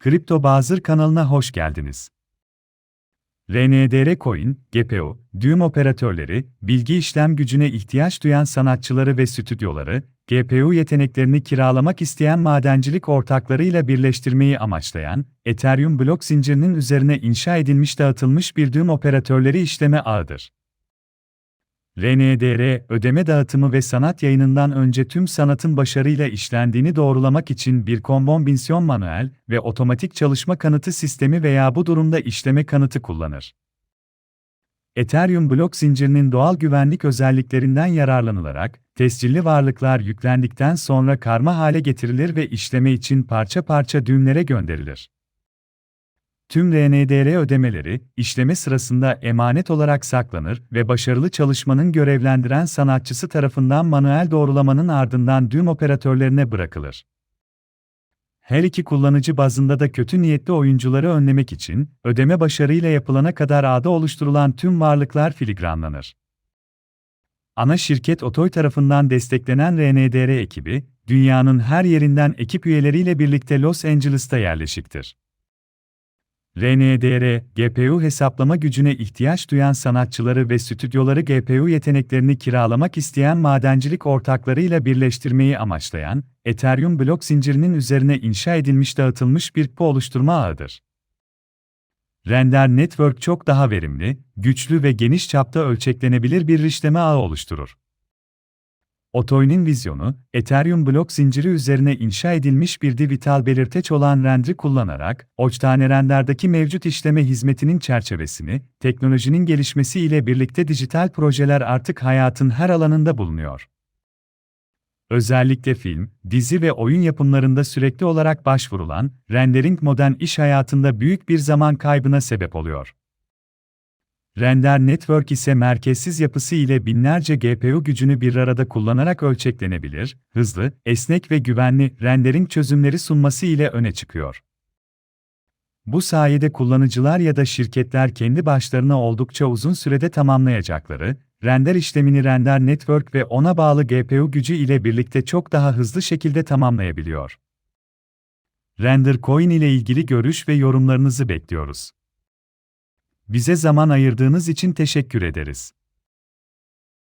Kripto Bazır kanalına hoş geldiniz. RNDR Coin, GPU, düğüm operatörleri, bilgi işlem gücüne ihtiyaç duyan sanatçıları ve stüdyoları, GPU yeteneklerini kiralamak isteyen madencilik ortaklarıyla birleştirmeyi amaçlayan, Ethereum blok zincirinin üzerine inşa edilmiş dağıtılmış bir düğüm operatörleri işleme ağıdır. RNDR, ödeme dağıtımı ve sanat yayınından önce tüm sanatın başarıyla işlendiğini doğrulamak için bir kombinasyon manuel ve otomatik çalışma kanıtı sistemi veya bu durumda işleme kanıtı kullanır. Ethereum blok zincirinin doğal güvenlik özelliklerinden yararlanılarak, tescilli varlıklar yüklendikten sonra karma hale getirilir ve işleme için parça parça düğümlere gönderilir. Tüm RNDR ödemeleri, işleme sırasında emanet olarak saklanır ve başarılı çalışmanın görevlendiren sanatçısı tarafından manuel doğrulamanın ardından düğüm operatörlerine bırakılır. Her iki kullanıcı bazında da kötü niyetli oyuncuları önlemek için, ödeme başarıyla yapılana kadar ağda oluşturulan tüm varlıklar filigranlanır. Ana şirket Otoy tarafından desteklenen RNDR ekibi, dünyanın her yerinden ekip üyeleriyle birlikte Los Angeles'ta yerleşiktir. RNDR, GPU hesaplama gücüne ihtiyaç duyan sanatçıları ve stüdyoları GPU yeteneklerini kiralamak isteyen madencilik ortaklarıyla birleştirmeyi amaçlayan, Ethereum blok zincirinin üzerine inşa edilmiş dağıtılmış bir po oluşturma ağıdır. Render Network çok daha verimli, güçlü ve geniş çapta ölçeklenebilir bir işleme ağı oluşturur. Otoy'un vizyonu, Ethereum blok zinciri üzerine inşa edilmiş bir dijital belirteç olan Render'i kullanarak, Oçtane mevcut işleme hizmetinin çerçevesini, teknolojinin gelişmesi ile birlikte dijital projeler artık hayatın her alanında bulunuyor. Özellikle film, dizi ve oyun yapımlarında sürekli olarak başvurulan, rendering modern iş hayatında büyük bir zaman kaybına sebep oluyor. Render Network ise merkezsiz yapısı ile binlerce GPU gücünü bir arada kullanarak ölçeklenebilir, hızlı, esnek ve güvenli rendering çözümleri sunması ile öne çıkıyor. Bu sayede kullanıcılar ya da şirketler kendi başlarına oldukça uzun sürede tamamlayacakları, render işlemini Render Network ve ona bağlı GPU gücü ile birlikte çok daha hızlı şekilde tamamlayabiliyor. Render Coin ile ilgili görüş ve yorumlarınızı bekliyoruz. Bize zaman ayırdığınız için teşekkür ederiz.